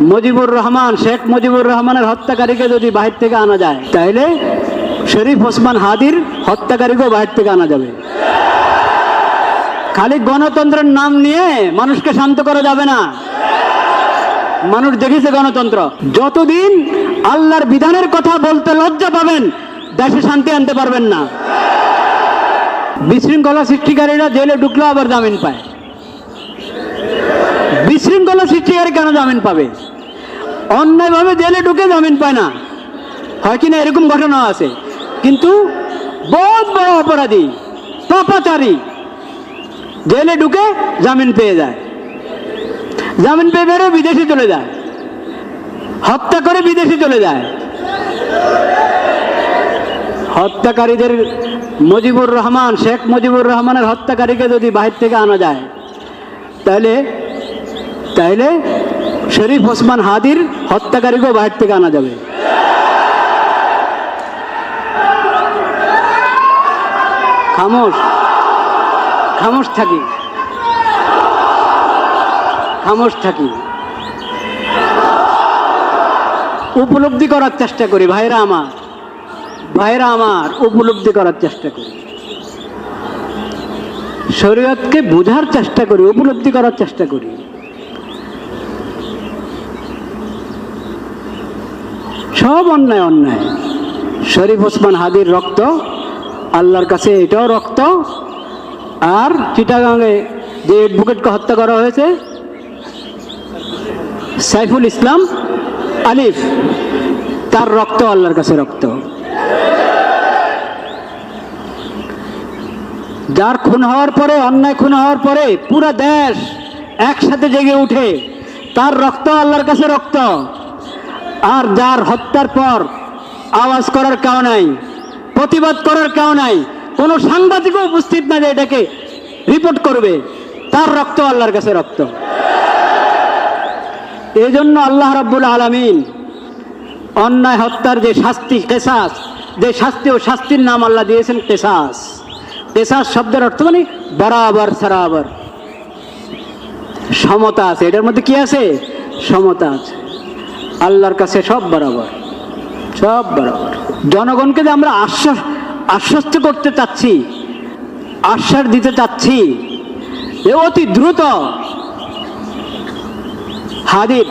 মুজিবুর রহমান, শেখ মুজিবুর রহমানের হত্যাকারীকে যদি বাহির থেকে আনা যায় তাহলে শরীফ ওসমান হাদির হত্যাকারীকেও বাহির থেকে আনা যাবে। খালি গণতন্ত্রের নাম নিয়ে মানুষকে শান্ত করা যাবে না। মানুষ দেখেছে গণতন্ত্র। যতদিন আল্লাহর বিধানের কথা বলতে লজ্জা পাবেন, দেশে শান্তি আনতে পারবেন না। বিশৃঙ্খলা সৃষ্টিকারীরা জেলে ঢুকলেও আবার জামিন পায়। বিশৃঙ্খলা সৃষ্টিকারী কেন জামিন পাবে? অন্যায়ভাবে জেলে ঢুকে জামিন পায় না। হয় কিনা এরকম ঘটনা আছে। কিন্তু বহুত বড় অপরাধী, পাপাচারী জেলে ঢুকে জামিন পেয়ে যায়। জামিন পেয়ে বেরো বিদেশে চলে যায়। হত্যা করে বিদেশে চলে যায়। হত্যাকারীদের মুজিবুর রহমান, শেখ মুজিবুর রহমানের হত্যাকারীকে যদি বাহির থেকে আনা যায়, তাহলে তাহলে শরীফ ওসমান হাদির হত্যাকারীকেও বাহির থেকে আনা যাবে। খামোশ। খামোশ থাকি। খামোশ থাকি। উপলব্ধি করার চেষ্টা করি, ভাইরা আমার। ভাইরা আমার, উপলব্ধি করার চেষ্টা করি। শরীয়তকে বোঝার চেষ্টা করি, উপলব্ধি করার চেষ্টা করি। সব অন্যায় অন্যায়। শরীফ ওসমান হাদির রক্ত, আল্লাহর কাছে এটাও রক্ত। আর চিটাগাঙে যে অ্যাডভোকেটকে হত্যা করা হয়েছে, সাইফুল ইসলাম আলিফ, তার রক্ত আল্লাহর কাছে রক্ত। যার খুন হওয়ার পরে, অন্যায় খুন হওয়ার পরে পুরো দেশ একসাথে জেগে উঠে, তার রক্ত আল্লাহর কাছে রক্ত। আর যার হত্যার পর আওয়াজ করার কেউ নাই, প্রতিবাদ করার কেউ নাই, কোনো সাংবাদিকও উপস্থিত না যে এটাকে রিপোর্ট করবে। তার রক্ত আল্লাহর কাছে রক্ত। এই জন্য আল্লাহ রব্বুল আলমিন অন্যায় হত্যার যে শাস্তি, কেসাস, যে শাস্তি ও শাস্তির নাম আল্লাহ দিয়েছেন কেসাস। কেসাস শব্দের অর্থ মানে বরাবর, সরাবর। সমতা আছে। এটার মধ্যে কি আছে? সমতা আছে। আল্লাহর কাছে সব বরাবর সব বরাবর। জনগণকে যে আমরা আশ্বাস, আশ্বস্ত করতে চাচ্ছি, আশ্বাস দিতে চাচ্ছি, এ অতি দ্রুত হাদির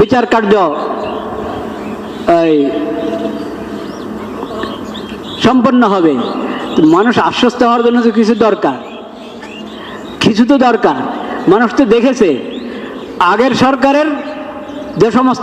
বিচার কার্য সম্পন্ন হবে। মানুষ আশ্বস্ত হওয়ার জন্য তো কিছু দরকার। কিছু তো দরকার। মানুষ তো দেখেছে, আগের সরকারের যে সমস্ত